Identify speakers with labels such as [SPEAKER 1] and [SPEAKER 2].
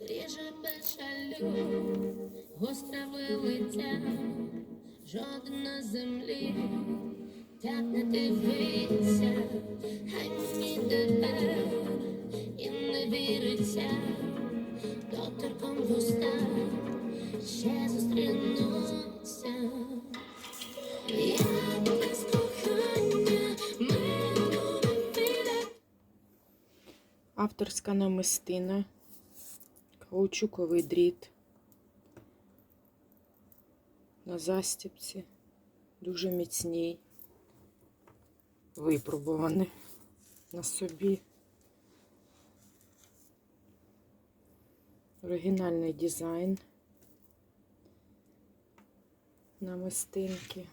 [SPEAKER 1] ріже печалю, гостра вилиця, жодна землі, так не дивиться, хай мені тепер і не віриться, доторком вуста ще зустрінусь.
[SPEAKER 2] Авторська намистина, каучуковий дріт. На застіпці, дуже міцній, випробуваний на собі. Оригінальний дизайн. Намистинки.